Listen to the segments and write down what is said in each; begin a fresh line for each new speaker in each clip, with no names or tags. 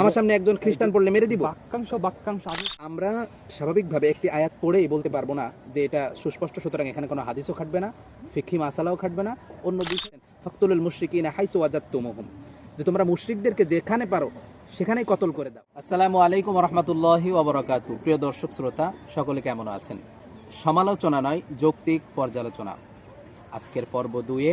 আমার সামনে একজন খ্রিস্টান পড়লে মেরে দিব।
বাক্যাংশ বাক্যাংশ আমি
আমরা স্বাভাবিকভাবে একটি আয়াত পড়েই বলতে পারব না যে এটা সুস্পষ্ট সুতরাং এখানে কোনো হাদিসও খাটবে না ফিকি মাসালাও খাটবে না। অন্য বিষয় ফাকতুলুল মুশরিকিনা হাইসু ওয়াজাত্তুমুহুম যে তোমরা মুশরিকদেরকে যেখানে পারো সেখানেই কতল করে দাও। আসসালামু আলাইকুম রহমতুল্লাহি ওবরাকাতু প্রিয় দর্শক শ্রোতা সকলে কেমন আছেন? সমালোচনা নয় যৌক্তিক পর্যালোচনা। আজকের পর্ব দুয়ে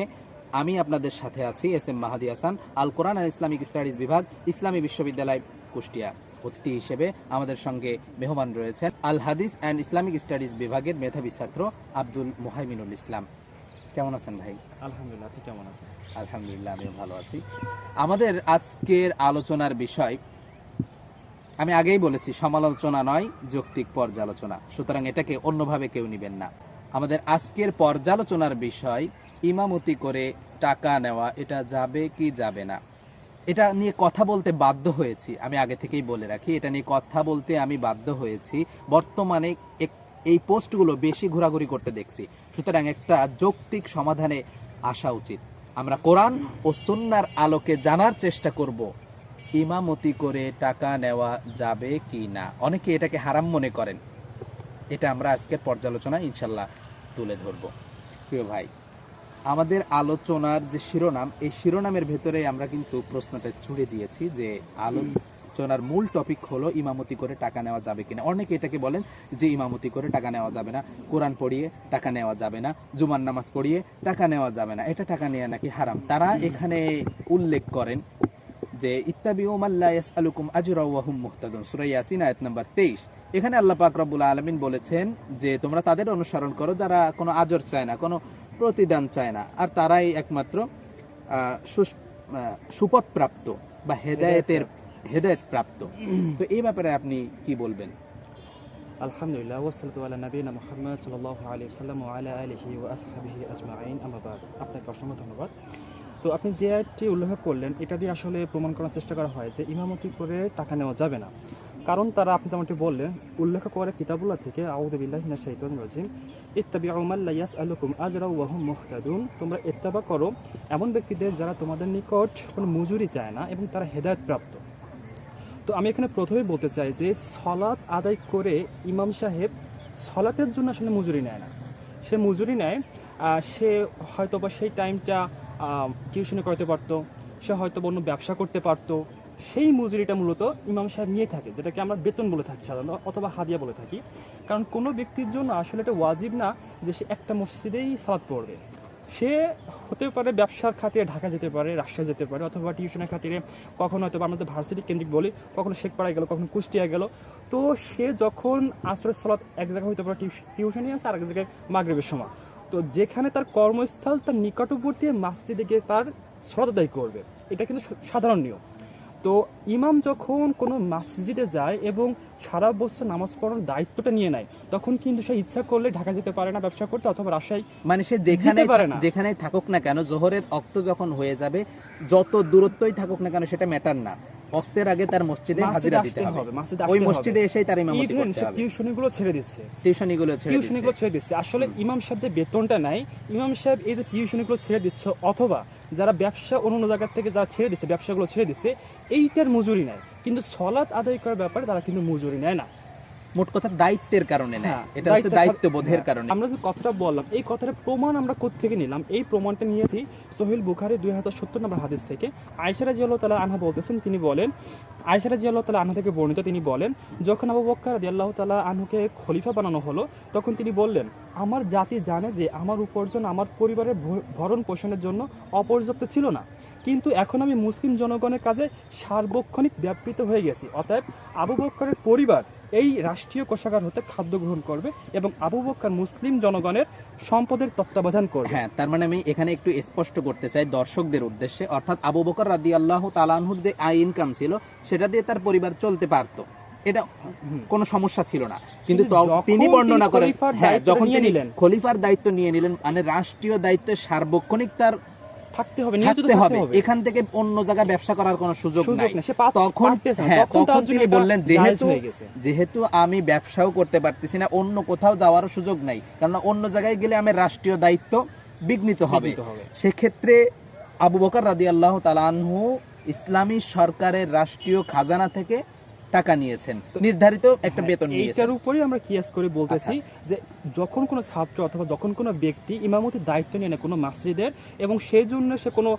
আমি আপনাদের সাথে আছি এস এম মাহাদি হাসান আল কোরআন আর ইসলামিক স্টাডিজ বিভাগ ইসলামী বিশ্ববিদ্যালয় কুষ্টিয়া। অতিথি হিসেবে আমাদের সঙ্গে মেহমান রয়েছেন আল হাদিস অ্যান্ড ইসলামিক স্টাডিজ বিভাগের মেধাবী ছাত্র আব্দুল মোহাইমিনুল ইসলাম। কেমন আছেন ভাই?
আলহামদুলিল্লাহ আপনি কেমন আছেন?
আলহামদুলিল্লাহ আমিও ভালো আছি। আমাদের আজকের আলোচনার বিষয় আমি আগেই বলেছি সমালোচনা নয় যৌক্তিক পর্যালোচনা। সুতরাং এটাকে অন্যভাবে কেউ নেবেন না। আমাদের আজকের পর্যালোচনার বিষয় ইমামতি করে টাকা নেওয়া, এটা যাবে কি যাবে না? এটা নিয়ে কথা বলতে বাধ্য হয়েছি, আমি আগে থেকেই বলে রাখি, এটা নিয়ে কথা বলতে আমি বাধ্য হয়েছি, বর্তমানে এই পোস্টগুলো বেশি ঘোরাঘুরি করতে দেখছি। সুতরাং একটা যৌক্তিক সমাধানে আসা উচিত। আমরা কোরআন ও সুন্নার আলোকে জানার চেষ্টা করব, ইমামতি করে টাকা নেওয়া যাবে কি না? অনেকে এটাকে হারাম মনে করেন। এটা আমরা আজকের পর্যালোচনা ইনশাল্লাহ তুলে ধরব। প্রিয় ভাই আমাদের আলোচনার যে শিরোনাম, এই শিরোনামের ভেতরে আমরা কিন্তু প্রশ্নটা ছুড়ে দিয়েছি যে আলোচনার মূল টপিক হলো ইমামতি করে টাকা নেওয়া যাবে কিনা। অনেকে এটাকে বলেন যে ইমামতি করে টাকা নেওয়া যাবে না। কোরআন পড়িয়ে টাকা নেওয়া যাবে না। জুমার নামাজ পড়িয়ে টাকা নেওয়া যাবে না। এটা টাকা নেওয়া নাকি হারাম? তারা এখানে উল্লেখ করেন যে, ইত্তাবিউ মাল্লা ইয়াসআলুকুম আজরা ওয়া হুম মুহতাদুন। সূরা ইয়াসিন আয়াত নাম্বার 23 এখানে আল্লাহ পাক রব্বুল আলামিন বলেছেন যে, তোমরা তাদের অনুসরণ করো। যারা কোনো আজর চায় না, কোনো প্রতিদান চায় না। আর তারাই একমাত্র আহ, সুস- আহ, সুপথ প্রাপ্ত বা হেদায়েতের হেদায়েত। প্রাপ্ত তো এই ব্যাপারে আপনি কি বলবেন?
আলহামদুলিল্লাহ ওয়াসালাতু আলা নবীনা মুহাম্মদ সাল্লাল্লাহু আলাইহি ওয়াসাল্লাম ওয়া আলা আলিহি ওয়া আসহাবিহি আজমাইন। আম্মা বাদ। আপনাকে অসংখ্য ধন্যবাদ। তো আপনি যে আয়াতটি উল্লেখ করলেন এটা দিয়ে আসলে প্রমাণ করার চেষ্টা করা হয় যে ইমামতি করে টাকা নেওয়া যাবে না। কারণ তারা, আপনি যেমনটি বললেন, উল্লেখ করে কিতাবুল্লাহ থেকে, আউযু বিল্লাহি মিনাশ শাইতানির রাজিম, ইত্তাবিউ মান লা ইয়াসআলুকুম আজরা ওয়া হুম মুহতাদুন। তোমরা ইত্তাবা করো, এমন ব্যক্তিদের যারা তোমাদের নিকট কোনো মজুরি চায় না এবং তারা হেদায়তপ্রাপ্ত তো আমি এখানে প্রথমেই বলতে চাই যে, সলাৎ আদায় করে ইমাম সাহেব সলাতের জন্য আসলে মজুরি নেয় না। সে মজুরি নেয় সে হয়তো বা সেই টাইমটা টিউশনে করতে পারতো, সে হয়তো অন্য ব্যবসা করতে পারতো সেই মজুরিটা মূলত ইমাম সাহেব নিয়ে থাকে, যেটাকে আমরা বেতন বলে থাকি সাধারণত, অথবা হাদিয়া বলে থাকি। কারণ কোনো ব্যক্তির জন্য আসলে এটা ওয়াজিব না যে সে একটা মসজিদেই সালাদ পড়বে। সে হতে পারে ব্যবসার খাতিরে ঢাকা যেতে পারে, রাজশাহী যেতে পারে, অথবা টিউশনের খাতিরে কখনো হয়তো বা আমাদের ভার্সিটি কেন্দ্রিক বলি, কখনো শেখপাড়ায় গেল, কখনো কুষ্টিয়া গেল। তো সে যখন আসরের সলাৎ এক জায়গায় হতে পারে টিউশনে আছে আর এক জায়গায় মাগরিবের সময়। তো যেখানে তার কর্মস্থল তার নিকটবর্তী মসজিদে গিয়ে তার আদায় করবে। এটা কিন্তু সাধারণ নিয়ম। তো ইমাম যখন কোনো মসজিদে যায় এবং সারা বছর নামাজ পড়ার দায়িত্বটা নিয়ে নেয় তখন কিন্তু সে ইচ্ছা করলে ঢাকা যেতে পারে না ব্যবসা করতে অথবা রাজশাহী
মানে সে যেখানে। যেখানে থাকুক না কেন জোহরের অক্ত যখন হয়ে যাবে যত দূরত্বই থাকুক না কেন সেটা ম্যাটার না অক্তের আগে তার মসজিদে হাজিরা দিতে হবে। ওই মসজিদে এসেই তার ইমামতি
ইভেন
করতে হবে।
টিউশনিগুলো ছেড়ে দিচ্ছে।
টিউশনিগুলো ছেড়ে
টিউশনিগুলো
গুলো
ছেড়ে দিচ্ছে। আসলে ইমাম সাহেব যে বেতনটা নাই ইমাম সাহেব এই যে টিউশনিগুলো ছেড়ে দিচ্ছে অথবা যারা ব্যবসা অন্য অন্য জায়গা থেকে যারা ছেড়ে দিচ্ছে ব্যবসাগুলো ছেড়ে দিচ্ছে এইটার মজুরি নেয়। কিন্তু সলাৎ আদায় করার ব্যাপারে তারা কিন্তু মজুরি নেয় না।
মোট কথা দায়িত্বের কারণে নেয়।
হ্যাঁ,
এটা হচ্ছে দায়িত্ববোধের
হ্যাঁ,
কারণে।
আমরা যে কথাটা বললাম এই কথাটা প্রমাণ আমরা কোত্থেকে নিলাম? এই প্রমাণটা নিয়েছি সোহেল বুখারি দুই হাজার সত্তর নম্বর হাদিস থেকে। আয়সারা জিয়াল্লাহ তালা আনহা বলতেছেন তিনি বলেন আয়সারা জিয়াল্লাহ তালা আনহা থেকে বর্ণিত তিনি বলেন যখন আবু বক্কর আল্লাহ তালা আনহুকে খলিফা বানানো হলো তখন তিনি বললেন আমার জাতি জানে যে আমার উপার্জন আমার পরিবারের ভরণ পোষণের জন্য অপর্যাপ্ত ছিল না। কিন্তু এখন আমি মুসলিম জনগণের কাজে সার্বক্ষণিক ব্যাপৃত হয়ে গেছি। অতএব আবু বক্করের পরিবার এই রাষ্ট্রীয় কোষাগার হতে খাদ্য গ্রহণ করবে এবং আবু বক্কর মুসলিম জনগণের সম্পদের তত্ত্বাবধান করবে।
হ্যাঁ তার মানে আমি এখানে একটু স্পষ্ট করতে চাই দর্শকদের উদ্দেশ্যে। অর্থাৎ আবু বকর রাদি আল্লাহ তালানহুর যে আয় ইনকাম ছিল সেটা দিয়ে তার পরিবার চলতে পারতো। এটা কোনো সমস্যা ছিল না। কিন্তু তিনি বর্ণনা করেন হ্যাঁ যখন তিনি
নিলেন।
খলিফার দায়িত্ব নিয়ে নিলেন মানে রাষ্ট্রীয় দায়িত্বের সার্বক্ষণিক তার
থাকতে হবে
থাকতে হবে। এখান থেকে অন্য জায়গায় ব্যবসা করার কোনো সুযোগ নাই। তখন। হ্যাঁ
তখন
তিনি বললেন যেহেতু যেহেতু আমি ব্যবসাও করতে পারতেছি না অন্য কোথাও যাওয়ারও সুযোগ নাই। কারণ অন্য জায়গায় গেলে আমার রাষ্ট্রীয় দায়িত্ব বিঘ্নিত হবে।
বিঘ্নিত হবে।
সেক্ষেত্রে আবু বকর রাদি আল্লাহ তালানহু ইসলামী সরকারের রাষ্ট্রীয় খাজানা থেকে টাকা নিয়েছেন। নির্ধারিত একটা বেতন নিয়েছেন।
এইটার উপরে আমরা কিয়াস করে বলতেছি যে যখন কোনো ছাত্র অথবা যখন কোনো ব্যক্তি ইমামতির দায়িত্ব নিয়ে না কোনো মসজিদের এবং সেই জন্য সে কোনো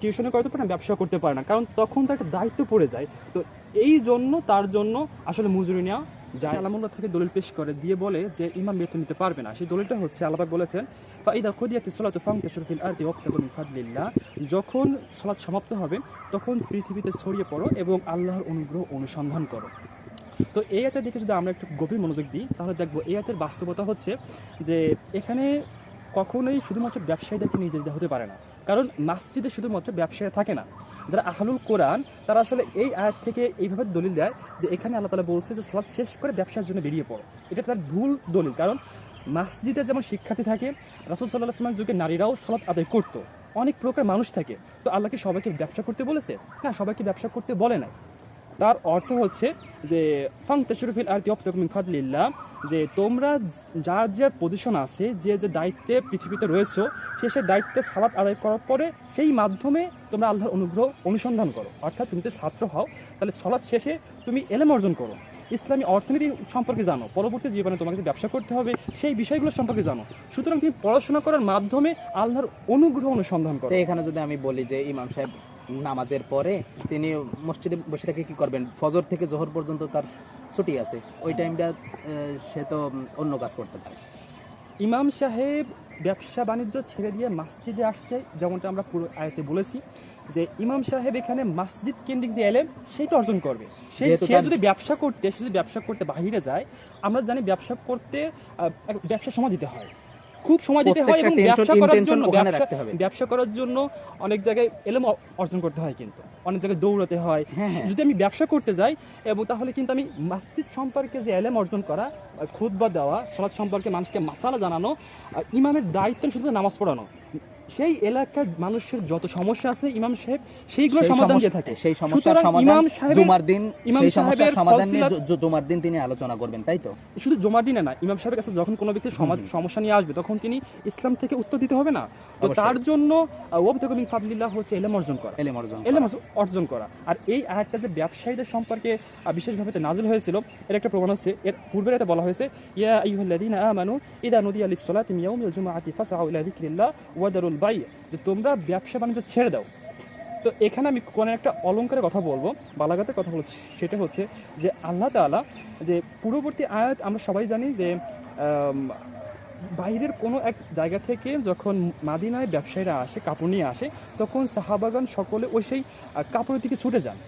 টিউশনে করতে পারে না ব্যবসা করতে পারে না কারণ তখন তার একটা দায়িত্ব পড়ে যায়। তো এই জন্য তার জন্য আসলে মজুরি নেওয়া যায় আলামুল্লাহ থেকে দলিল পেশ করে দিয়ে বলে যে ইমাম বেতন নিতে পারবে না। সেই দলিলটা হচ্ছে আলাপাক বলেছেন ফাইদা খুদিয়াতি সলাতু ফাংতাশুর ফিল আরদি ওয়াক্তাবু মিন ফাদলিল্লাহ। যখন সালাত সমাপ্ত হবে তখন পৃথিবীতে ছড়িয়ে পড়ো এবং আল্লাহর অনুগ্রহ অনুসন্ধান করো। তো এই আয়াতের দিকে যদি আমরা একটু গভীর মনোযোগ দিই তাহলে দেখব এই আয়াতের বাস্তবতা হচ্ছে যে এখানে কখনোই শুধুমাত্র ব্যবসায়ীদেরকে নিজে হতে পারে না। কারণ মসজিদে শুধুমাত্র ব্যবসায়ী থাকে না। যারা আহলুল কোরআন, তারা আসলে এই আয়াত থেকে এইভাবে দলিল দেয় যে এখানে আল্লাহ তালা বলছে যে সলাৎ শেষ করে ব্যবসার জন্য বেরিয়ে পড়ো। এটা তার ভুল দলিল, কারণ মাসজিদে যেমন শিক্ষার্থী থাকে, রাসুল সাল্লাহ আসলামের যুগে নারীরাও সলাৎ আদায় করতো। অনেক প্রকার মানুষ থাকে। তো আল্লাহকে সবাইকে ব্যবসা করতে বলেছে? না, সবাইকে ব্যবসা করতে বলে নাই। তার অর্থ হচ্ছে যে, ফাং তেশরুফিল আর তিয়প্তমিন ফাদলিল্লাহ, যে তোমরা যার যার পজিশন আছে, যে যে দায়িত্বে পৃথিবীতে রয়েছে, সে সে দায়িত্বে সালাত আদায় করার পরে সেই মাধ্যমে তোমরা আল্লাহর অনুগ্রহ অনুসন্ধান করো। অর্থাৎ তুমি ছাত্র হও, তাহলে সলাৎ শেষে তুমি এলেম অর্জন করো। ইসলামী অর্থনীতি সম্পর্কে জানো, পরবর্তী জীবনে তোমাকে যে ব্যবসা করতে হবে, সেই বিষয়গুলো সম্পর্কে জানো। সুতরাং তুমি পড়াশোনা করার মাধ্যমে আল্লাহর অনুগ্রহ অনুসন্ধান করো।
এখানে যদি আমি বলি যে ইমাম সাহেব নামাজের পরে তিনি মসজিদে বসে থেকে কি করবেন? ফজর থেকে জোহর পর্যন্ত তার ছুটি আছে। ওই টাইমটা সে তো অন্য কাজ করতে পারে।
ইমাম সাহেব ব্যবসা বাণিজ্য ছেড়ে দিয়ে মসজিদে আসছে যেমনটা আমরা পুরো আয়তে বলেছি যে ইমাম সাহেব এখানে মসজিদ কেন্দ্রিক যে এলেম সেইটা অর্জন করবে। সে যদি ব্যবসা করতে সে যদি ব্যবসা করতে বাহিরে যায় আমরা জানি ব্যবসা করতে ব্যবসা সময় দিতে হয়। খুব সময় দিতে হয় এবং ব্যবসা করার জন্য
ওখানে
ব্যবসা
রাখতে হবে।
ব্যবসা করার জন্য অনেক জায়গায় এলেম অর্জন করতে হয় কিন্তু। অনেক জায়গায় দৌড়াতে হয়।
হ্যাঁ হ্যাঁ।
যদি আমি ব্যবসা করতে যাই এবং তাহলে কিন্তু আমি মসজিদ সম্পর্কে যে এলেম অর্জন করা খুদবা দেওয়া সলাৎ সম্পর্কে মানুষকে মাসালা জানানো ইমামের দায়িত্ব শুধু নামাজ পড়ানো। সেই এলাকার মানুষের যত সমস্যা আছে ইমাম সাহেব সেইগুলো সমাধান দিয়ে থাকে।
সেই সমস্যার সমাধান জুমার দিন
ইমাম
সেই সমস্যার সমাধান নিয়ে জুমার দিন তিনি আলোচনা করবেন তাই তো?
শুধু জমা দিনে না ইমাম সাহেবের কাছে যখন কোনো ব্যক্তি সমস্যা নিয়ে আসবে তখন তিনি ইসলাম থেকে উত্তর দিতে হবে না। তো তার জন্য ওবতকমিন ফাদলিল্লাহ হচ্ছে এলেম অর্জন করা।
এলেম অর্জন করা।
এলেম অর্জন করা। আর এই আয়াতটা যে ব্যবসায়ীদের সম্পর্কে বিশেষভাবে নাজিল হয়েছিল এর একটা প্রমাণ হচ্ছে এর পূর্বে এটা বলা হয়েছে ইয়া আইয়ুহাল্লাযীনা আমানু ইদা নুদিয়া লিস-সালাতি ইয়াউমিল জুমআতি ফাসআউ ইলা যিকরিল্লাহ ওয়া বাই' যে তোমরা ব্যবসা বাণিজ্য ছেড়ে দাও। তো এখানে আমি কোনো একটা অলঙ্কারের কথা বলব বালাগাতের কথা বলছি, সেটা হচ্ছে যে আল্লাহ তালা যে পূর্ববর্তী আয়াত আমরা সবাই জানি যে বাইরের কোনো এক জায়গা থেকে যখন মাদিনায় ব্যবসায়ীরা আসে, কাপড় নিয়ে আসে, তখন সাহাবাগান সকলে ওই সেই কাপড়ের দিকে ছুটে যান।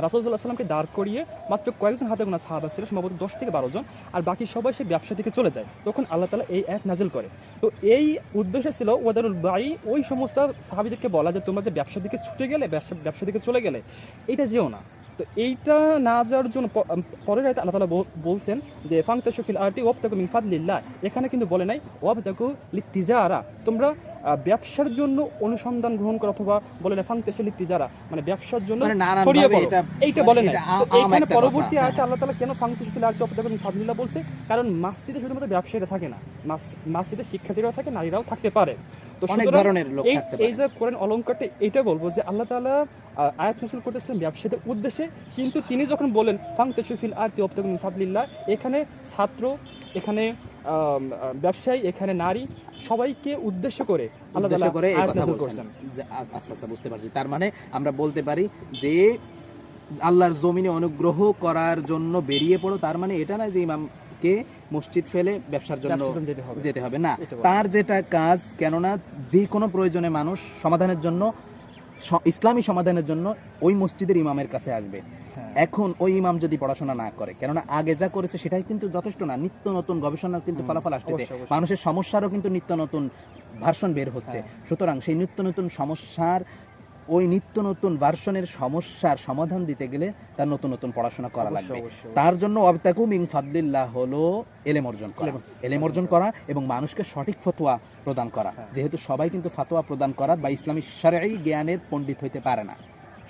রাসুল্লাহ সাল্লামকে দাঁড় করিয়ে মাত্র কয়েকজন হাতে গোনা সাহাবা ছিল, সম্ভবত দশ থেকে বারো জন, আর বাকি সবাই সে ব্যবসা থেকে চলে যায়। তখন আল্লাহ তালা এই এক নাজেল করে। তো এই উদ্দেশ্য ছিল ওয়াদারুল বাই ওই সমস্ত সাহাবিদেরকে বলা যে তোমরা যে ব্যবসার দিকে ছুটে গেলে, ব্যবসা ব্যবসা দিকে চলে গেলে, এটা যেও না। তো এইটা না যাওয়ার জন্য পরের আয়তে আল্লাহ তালা বলছেন যে ফাংতাশফিল আরতি ওয়াবতাকু মিন ফাদলিল্লাহ। এখানে কিন্তু বলে নাই ওয়াবতাকু লিতিজারা। তোমরা ব্যবসার জন্য অনুসন্ধান গ্রহণ করো অথবা বলে না ফাংতাশফিল লিতিজারা। মানে ব্যবসার জন্য
মানে
ছড়িয়ে পড়ো। এইটা বলে নাই। এইখানে পরবর্তী আয়তে আল্লাহ তালা কেন ফাংতাশফিল আরতি ওয়াবতাকু মিন ফাদলিল্লাহ বলছে? কারণ মসজিদে শুধুমাত্র ব্যবসায়ীরা থাকে না। মাস- মসজিদে শিক্ষার্থীরাও থাকে নারীরাও থাকতে পারে।
অনেক ধরনের লোক থাকতে
এই যে কোরআন এটা বলব যে আল্লাহ তাআলা আয়াত নাসিল ব্যবসায়ীদের উদ্দেশ্যে কিন্তু তিনি যখন বলেন ফাংতাশফিল এখানে ছাত্র এখানে ব্যবসায়ী এখানে নারী সবাইকে উদ্দেশ্য করে আল্লাহ
উদ্দেশ্য
তাআলা
করে এই কথা বলছেন। আচ্ছা আচ্ছা বুঝতে পারছি। তার মানে আমরা বলতে পারি যে আল্লাহর জমিনে অনুগ্রহ করার জন্য বেরিয়ে পড়ো তার মানে এটা না যে ইমামকে মসজিদ ফেলে ব্যবসার জন্য
যেতে হবে
না তার যেটা কাজ কেননা যে কোনো প্রয়োজনে মানুষ সমাধানের জন্য ইসলামী সমাধানের জন্য ওই মসজিদের ইমামের কাছে আসবে
হ্যাঁ।
এখন ওই ইমাম যদি পড়াশোনা না করে কেননা আগে যা করেছে সেটাই কিন্তু যথেষ্ট না নিত্য নতুন গবেষণার কিন্তু ফলাফল আসতেছে। মানুষের সমস্যারও কিন্তু নিত্য নতুন ভার্সন বের হচ্ছে
হ্যাঁ।
সুতরাং সেই নিত্য নতুন সমস্যার ওই নিত্য নতুন ভার্সনের সমস্যার সমাধান দিতে গেলে তার নতুন নতুন পড়াশোনা করা লাগবে। তার জন্য অবতাকু মিং ফাদলিল্লাহ হলো এলেম অর্জন করা।
এলেম-
অর্জন করা এবং মানুষকে সঠিক ফতোয়া প্রদান করা।
হ্যাঁ।
যেহেতু সবাই কিন্তু ফতোয়া প্রদান করার বা ইসলামী সারাই জ্ঞানের পণ্ডিত হইতে পারে না।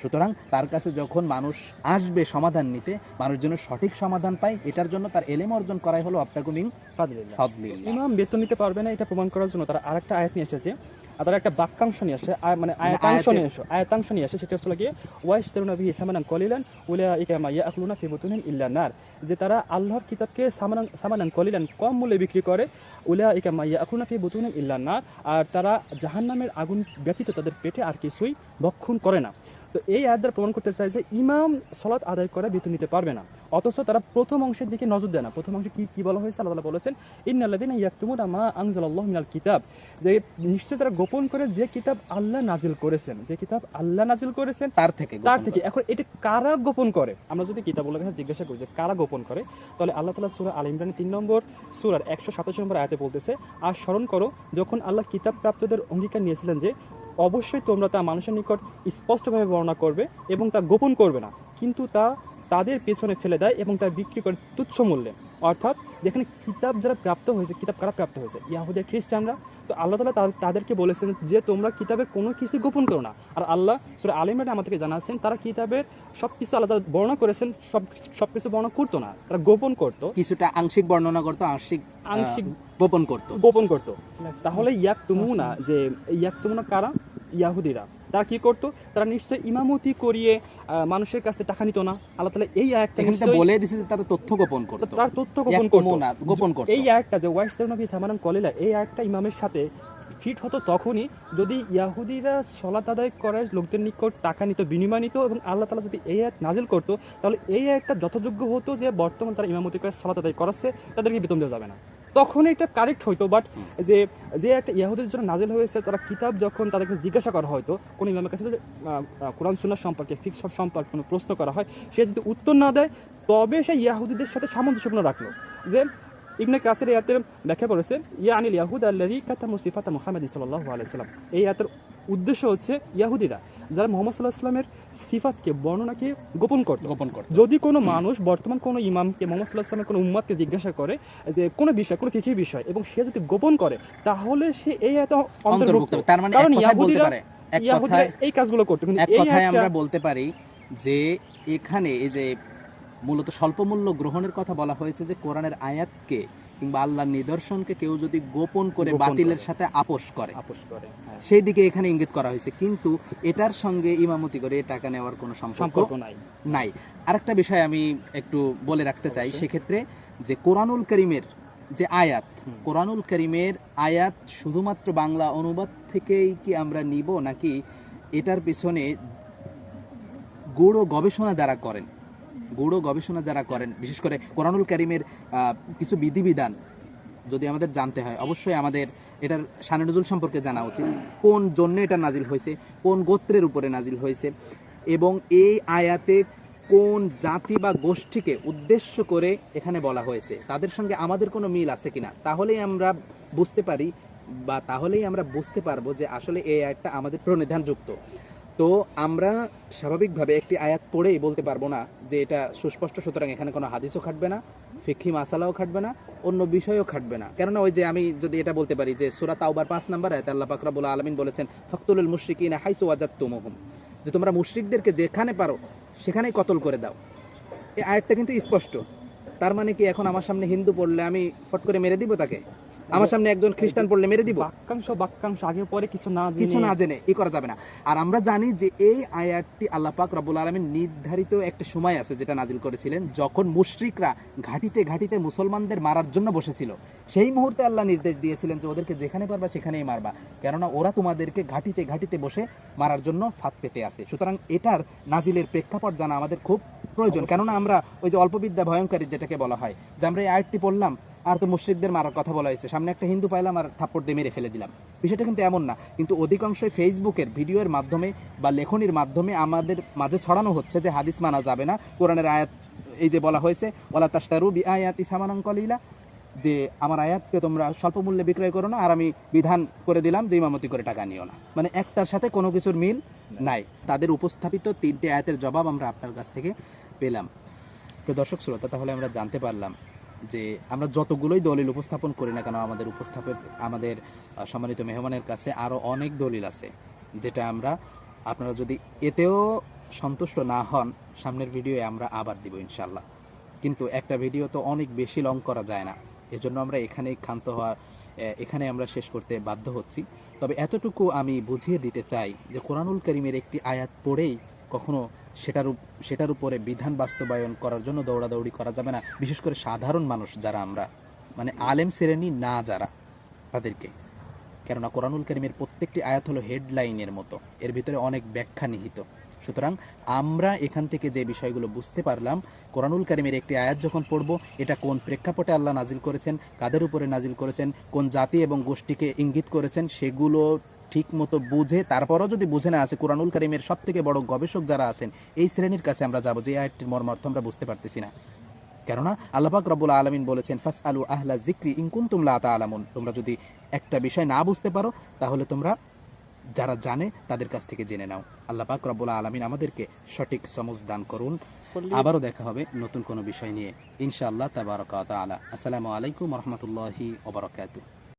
সুতরাং তার কাছে যখন মানুষ আসবে সমাধান নিতে মানুষ যেন সঠিক সমাধান পায় এটার জন্য তার এলেম অর্জন করাই হলো অবতাকু মিং
ফাদলিল্লাহ।
ফাদলিল্লাহ।
ইমাম বেতন নিতে পারবে না এটা প্রমাণ করার জন্য তারা আরেকটা আয়াত নিয়ে এসেছে। আর তারা একটা বাক্যাংশ নিয়ে আসে আয়- মানে আয়াতাংশ নিয়ে আসে আয়াতাংশ নিয়ে আসে সেটা হচ্ছে গিয়ে ওয়াইস তেরুনা বিহি সামানান কলিলান উলাইকা মা ইয়াকুলুনা ফি বুতুনিন ইল্লা নার যে তারা আল্লাহর কিতাবকে সামানান সামানান কলিলান কম মূল্যে বিক্রি করে উলাইকা মা ইয়াকুলুনা ফি বুতুনিন ইল্লা নার আর তারা জাহান্নামের আগুন ব্যতীত তাদের পেটে আর কিছুই ভক্ষণ করে না। তো এই আয়াত দ্বারা প্রমাণ করতে চাই যে ইমাম সলাৎ আদায় করে বেতন নিতে পারবে না। অথচ তারা প্রথম অংশের দিকে নজর দেয় না। প্রথম অংশে কি কি বলা হয়েছে? আল্লাহ বলেছেন ইন্নাল্লাযিনা ইয়াকতুমুনা মা আনজালাল্লাহু মিনাল কিতাব। যে নিশ্চয় তারা গোপন করে যে কিতাব আল্লাহ নাজিল করেছেন যে কিতাব আল্লাহ নাজিল করেছেন
তার থেকে
তার থেকে। এখন এটা কারা গোপন করে? আমরা যদি কিতাবুল্লাহ কাছে জিজ্ঞাসা করি যে কারা গোপন করে তাহলে আল্লাহ তালা সুরা আল ইমরানের তিন নম্বর সুরার একশো সাতাশ নম্বর আয়াতে বলতেছে আর স্মরণ করো যখন আল্লাহ কিতাব প্রাপ্তদের অঙ্গীকার নিয়েছিলেন যে অবশ্যই তোমরা তা মানুষের নিকট স্পষ্টভাবে বর্ণনা করবে এবং তা গোপন করবে না। কিন্তু তা তাদের পেছনে ফেলে দেয় এবং তা বিক্রি করে তুচ্ছ মূল্যে। অর্থাৎ যেখানে কিতাব যারা প্রাপ্ত হয়েছে কিতাব কারা প্রাপ্ত হয়েছে? ইয়াহুদের খ্রিস্টানরা। তো আল্লাহ তালা তাদের- তাদেরকে বলেছেন যে তোমরা কিতাবের কোনো কিছু গোপন করো না। আর আল্লাহ সুরা আলিমেটা আমাদেরকে জানাচ্ছেন তারা কিতাবের সব কিছু আল্লাহ বর্ণনা করেছেন সব সব কিছু বর্ণনা করতো না। তারা গোপন করতো।
কিছুটা আংশিক বর্ণনা করতো আংশিক
আংশিক
গোপন করতো।
গোপন করতো। তাহলে ইয়াক তুমুনা যে ইয়াক তুমুনা কারা? ইয়াহুদিরা। তারা কি করতো? তারা নিশ্চয়ই ইমামতি করিয়ে মানুষের কাছ টাকা নিত না। আল্লাহ তালা এই আয়াতটা
বলে দিছে যে তারা তথ্য গোপন করতো।
তার তথ্য গোপন করতো।
না, গোপন করতো।
এই আয়াতটা যে ওয়াইস নবী সামানান কলিলা এই আয়াতটা ইমামের সাথে ফিট হতো তখনই যদি ইয়াহুদিরা সলাত আদায় করে লোকদের নিকট টাকা নিত বিনিময় নিত এবং আল্লাহ তালা যদি এই আয়াত নাজিল করতো তাহলে এই আয়াতটা যথাযোগ্য হতো যে বর্তমান তারা ইমামতি করে সলাত আদায় করাচ্ছে তাদেরকে বেতন দেওয়া যাবে না। তখন এটা কারেক্ট হইতো বাট যে যে একটা ইয়াহুদের জন্য নাজিল হয়েছে তারা কিতাব যখন তাদেরকে জিজ্ঞাসা করা হয়তো কোনো ইমামের কাছে কোরআন সুন্নাহ সম্পর্কে ফিক্স সম্পর্কে কোনো প্রশ্ন করা হয় সে যদি উত্তর না দেয় তবে সে ইয়াহুদিদের সাথে সামঞ্জস্যপূর্ণ রাখল। যে ইবনে কাসির এই আয়াতের ব্যাখ্যা করেছে ইয়া আনিল ইয়াহুদ আল্লাহি কাতামু সিফাতা মুহাম্মদ সাল্লাল্লাহু আলাইহি সাল্লাম এই আয়াতের উদ্দেশ্য হচ্ছে ইয়াহুদিরা যারা মোহাম্মদ সাল্লাহ ইসলামের সিফাতকে বর্ণনাকে গোপন করত।
গোপন করতো।
যদি কোনো মানুষ বর্তমান কোনো ইমামকে মোহাম্মদ সাল্লাহ ইসলামের কোনো উম্মাদকে জিজ্ঞাসা করে যে কোনো বিষয় কোনো ফিকি বিষয় এবং সে যদি গোপন করে তাহলে সে এই এত
অন্তর্ভুক্ত।
অন্তর্ভুক্ত।
তার মানে
কারণ ইয়াহুদিরা- ইয়াহুদিরা এই কাজগুলো করতো। কিন্তু এই
কথায় আমরা বলতে পারি যে এখানে এই যে মূলত স্বল্পমূল্য গ্রহণের কথা বলা হয়েছে যে কোরআনের আয়াতকে কিংবা আল্লাহর নিদর্শনকে কেউ যদি গোপন করে বাতিলের সাথে আপোষ করে।
আপোষ করে হ্যাঁ,
সেই দিকে এখানে ইঙ্গিত করা হয়েছে। কিন্তু এটার সঙ্গে ইমামতি করে টাকা নেওয়ার কোনো সম্পর্ক
নাই।
নাই। আরেকটা বিষয় আমি একটু বলে রাখতে চাই সেক্ষেত্রে যে কোরআনুল করিমের যে আয়াত। কোরআনুল করিমের আয়াত শুধুমাত্র বাংলা অনুবাদ থেকেই কি আমরা নিব নাকি এটার পিছনে গৌড় গবেষণা যারা করেন গূঢ় গবেষণা যারা করেন, বিশেষ করে কোরআনুল করিমের কিছু বিধিবিধান যদি আমাদের জানতে হয়, অবশ্যই আমাদের এটার শানে নজুল সম্পর্কে জানা উচিত। কোন জন্য এটা নাজিল হয়েছে, কোন গোত্রের উপরে নাজিল হয়েছে এবং এই আয়াতে কোন জাতি বা গোষ্ঠীকে উদ্দেশ্য করে এখানে বলা হয়েছে, তাদের সঙ্গে আমাদের কোনো মিল আছে কিনা, তাহলেই আমরা বুঝতে পারি বা তাহলেই আমরা বুঝতে পারব যে আসলে এই আয়াতটা আমাদের প্রণিধানযুক্ত। তো আমরা স্বাভাবিকভাবে একটি আয়াত পড়েই বলতে পারব না যে এটা সুস্পষ্ট, সুতরাং এখানে কোনো হাদিসও খাটবে না ফিক্ষি মাসালাও খাটবে না, অন্য বিষয়ও খাটবে না। কেননা ওই যে আমি যদি এটা বলতে পারি যে সুরা তাওবার পাঁচ নাম্বার আয়াত আল্লাহ পাক রব্বুল আলামিন বলেছেন, ফাকতুলুল মুশরিকিনা হাইসু ওয়াজাত্তুমুহুম যে তোমরা মুশরিকদেরকে যেখানে পারো, সেখানেই কতল করে দাও। এই আয়াতটা কিন্তু স্পষ্ট। তার মানে কি এখন আমার সামনে হিন্দু পড়লে আমি ফট করে মেরে দিব তাকে? আমার সামনে একজন খ্রিস্টান পড়লে মেরে দিব।
বাক্যাংশ বাক্যাংশ আগে পরে কিছু না
কিছু না জেনে ই করা যাবে না। আর আমরা জানি যে এই আয়াতটি আল্লাহ পাক রব্বুল আলমীর নির্ধারিত একটা সময় আছে যেটা নাজিল করেছিলেন যখন মুশরিকরা ঘাটিতে ঘাটিতে মুসলমানদের মারার জন্য বসেছিল। সেই মুহূর্তে আল্লাহ নির্দেশ দিয়েছিলেন যে ওদেরকে যেখানে পারবা সেখানেই মারবা। কেননা ওরা তোমাদেরকে ঘাটিতে ঘাটিতে বসে মারার জন্য ফাঁদ পেতে আছে। সুতরাং এটার নাজিলের প্রেক্ষাপট জানা আমাদের খুব প্রয়োজন। কেননা আমরা ওই যে অল্পবিদ্যা ভয়ঙ্করী যেটাকে বলা হয় যে আমরা এই আয়াতটি পড়লাম আর তো মুশ্রিকদের মারার কথা বলা হয়েছে। সামনে একটা হিন্দু পাইলাম আর থাপ্পড় দিয়ে মেরে ফেলে দিলাম। বিষয়টা কিন্তু এমন না। কিন্তু অধিকাংশই ফেসবুকের ভিডিওর মাধ্যমে বা লেখনির মাধ্যমে আমাদের মাঝে ছড়ানো হচ্ছে যে হাদিস মানা যাবে না। কোরআনের আয়াত, এই যে বলা হয়েছে ওলা তাস্তারু বি আয়াতি সামানাং কলিলা যে আমার আয়াতকে তোমরা স্বল্প মূল্যে বিক্রয় করো না, আর আমি বিধান করে দিলাম যে ইমামতি করে টাকা নিও না। মানে একটার সাথে কোনো কিছুর মিল নাই। তাদের উপস্থাপিত তিনটে আয়াতের জবাব আমরা আপনার কাছ থেকে পেলাম। তো দর্শক, শ্রোতা, তাহলে আমরা জানতে পারলাম যে আমরা যতগুলোই দলিল উপস্থাপন করি না কেন, আমাদের উপস্থাপক, আমাদের সম্মানিত মেহমানের কাছে আরও অনেক দলিল আছে, যেটা আমরা আপনারা যদি এতেও সন্তুষ্ট না হন, সামনের ভিডিওয়ে আমরা আবার দিব ইনশাল্লাহ কিন্তু একটা ভিডিও তো অনেক বেশি লং করা যায় না, এজন্য আমরা এখানেই ক্ষান্ত হওয়া এখানে আমরা শেষ করতে বাধ্য হচ্ছি। তবে এতটুকু আমি বুঝিয়ে দিতে চাই যে কোরআনুল করিমের একটি আয়াত পড়েই কখনো সেটার সেটার উপরে বিধান বাস্তবায়ন করার জন্য দৌড়াদৌড়ি করা যাবে না। বিশেষ করে সাধারণ মানুষ যারা আমরা মানে আলেম শ্রেণি না যারা, তাদেরকে। কেননা কোরআনুল করিমের প্রত্যেকটি আয়াত হলো হেডলাইনের মতো। এর ভিতরে অনেক ব্যাখ্যা নিহিত। সুতরাং আমরা এখান থেকে যে বিষয়গুলো বুঝতে পারলাম, কোরআনুল করিমের একটি আয়াত যখন পড়ব, এটা কোন প্রেক্ষাপটে আল্লাহ নাজিল করেছেন, কাদের উপরে নাজিল করেছেন, কোন জাতি এবং গোষ্ঠীকে ইঙ্গিত করেছেন, সেগুলো ঠিক মতো বুঝে তারপরও যদি বুঝে না আছে কোরআনুল করিমের সব থেকে বড় গবেষক যারা আছেন এই শ্রেণির কাছে আমরা যাব যে আয়াতটির মর্মার্থ আমরা বুঝতে পারতেছি না। কেননা আল্লাপাক রব্বুল আলমিন বলেছেন ফাস আলু আহলা জিক্রি ইনকুন তুমলা তা আলামুন তোমরা যদি একটা বিষয় না বুঝতে পারো তাহলে তোমরা যারা জানে তাদের কাছ থেকে জেনে নাও। আল্লাহ পাক রব্বুল আলমিন আমাদেরকে সঠিক সমজ দান করুন। আবারও দেখা হবে নতুন কোনো বিষয় নিয়ে। ইনশাআল্লাহ তাবারকাত আলা আসসালামু আলাইকুম রহমতুল্লাহি ওবরাকাতুহ